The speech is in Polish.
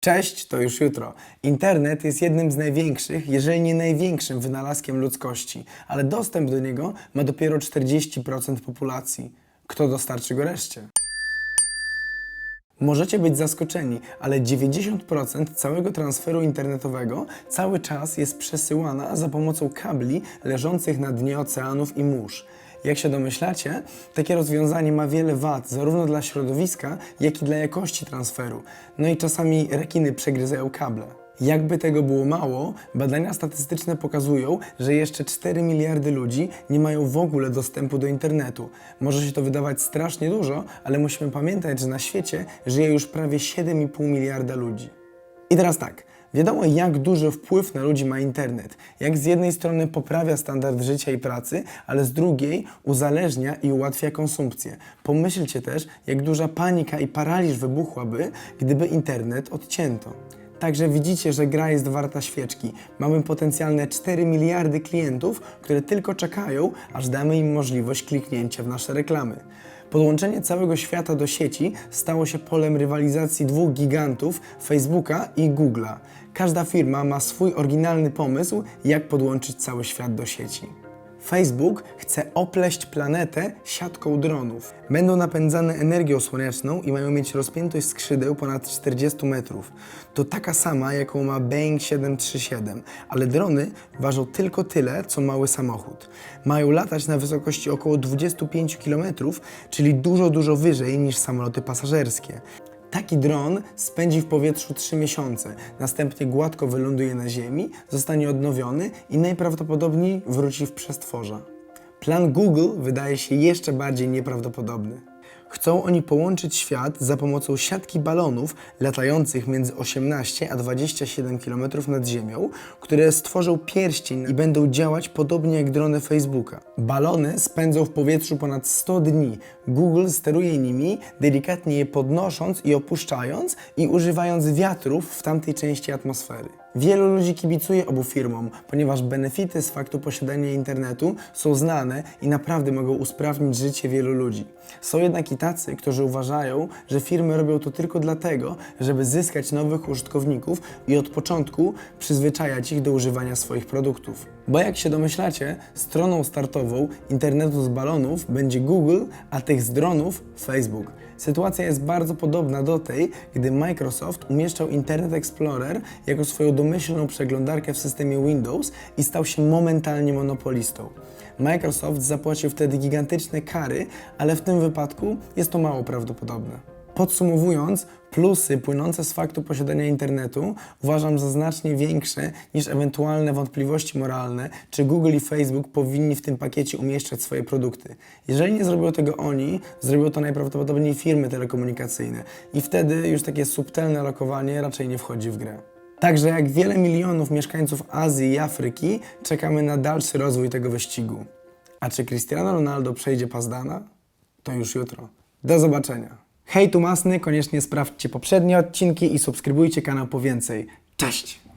Cześć, to już jutro. Internet jest jednym z największych, jeżeli nie największym wynalazkiem ludzkości, ale dostęp do niego ma dopiero 40% populacji. Kto dostarczy go reszcie? Możecie być zaskoczeni, ale 90% całego transferu internetowego cały czas jest przesyłana za pomocą kabli leżących na dnie oceanów i mórz. Jak się domyślacie, takie rozwiązanie ma wiele wad, zarówno dla środowiska, jak i dla jakości transferu. No i czasami rekiny przegryzają kable. Jakby tego było mało, badania statystyczne pokazują, że jeszcze 4 miliardy ludzi nie mają w ogóle dostępu do internetu. Może się to wydawać strasznie dużo, ale musimy pamiętać, że na świecie żyje już prawie 7,5 miliarda ludzi. I teraz tak, wiadomo jak duży wpływ na ludzi ma internet. Jak z jednej strony poprawia standard życia i pracy, ale z drugiej uzależnia i ułatwia konsumpcję. Pomyślcie też, jak duża panika i paraliż wybuchłaby, gdyby internet odcięto. Także widzicie, że gra jest warta świeczki. Mamy potencjalne 4 miliardy klientów, które tylko czekają, aż damy im możliwość kliknięcia w nasze reklamy. Podłączenie całego świata do sieci stało się polem rywalizacji dwóch gigantów Facebooka i Google'a. Każda firma ma swój oryginalny pomysł, jak podłączyć cały świat do sieci. Facebook chce opleść planetę siatką dronów. Będą napędzane energią słoneczną i mają mieć rozpiętość skrzydeł ponad 40 metrów. To taka sama, jaką ma Boeing 737, ale drony ważą tylko tyle, co mały samochód. Mają latać na wysokości około 25 km, czyli dużo, dużo wyżej niż samoloty pasażerskie. Taki dron spędzi w powietrzu 3 miesiące, następnie gładko wyląduje na ziemi, zostanie odnowiony i najprawdopodobniej wróci w przestworza. Plan Google wydaje się jeszcze bardziej nieprawdopodobny. Chcą oni połączyć świat za pomocą siatki balonów latających między 18 a 27 km nad ziemią, które stworzą pierścień i będą działać podobnie jak drony Facebooka. Balony spędzą w powietrzu ponad 100 dni. Google steruje nimi, delikatnie je podnosząc i opuszczając i używając wiatrów w tamtej części atmosfery. Wielu ludzi kibicuje obu firmom, ponieważ benefity z faktu posiadania internetu są znane i naprawdę mogą usprawnić życie wielu ludzi. Są jednak i tacy, którzy uważają, że firmy robią to tylko dlatego, żeby zyskać nowych użytkowników i od początku przyzwyczajać ich do używania swoich produktów. Bo jak się domyślacie, stroną startową internetu z balonów będzie Google, a tych z dronów Facebook. Sytuacja jest bardzo podobna do tej, gdy Microsoft umieszczał Internet Explorer jako swoją domyślną przeglądarkę w systemie Windows i stał się momentalnie monopolistą. Microsoft zapłacił wtedy gigantyczne kary, ale w tym wypadku jest to mało prawdopodobne. Podsumowując, plusy płynące z faktu posiadania internetu uważam za znacznie większe niż ewentualne wątpliwości moralne, czy Google i Facebook powinni w tym pakiecie umieszczać swoje produkty. Jeżeli nie zrobią tego oni, zrobią to najprawdopodobniej firmy telekomunikacyjne i wtedy już takie subtelne lokowanie raczej nie wchodzi w grę. Także jak wiele milionów mieszkańców Azji i Afryki, czekamy na dalszy rozwój tego wyścigu. A czy Cristiano Ronaldo przejdzie Pazdana? To już jutro. Do zobaczenia. Hej, tu Masny, koniecznie sprawdźcie poprzednie odcinki i subskrybujcie kanał po więcej. Cześć!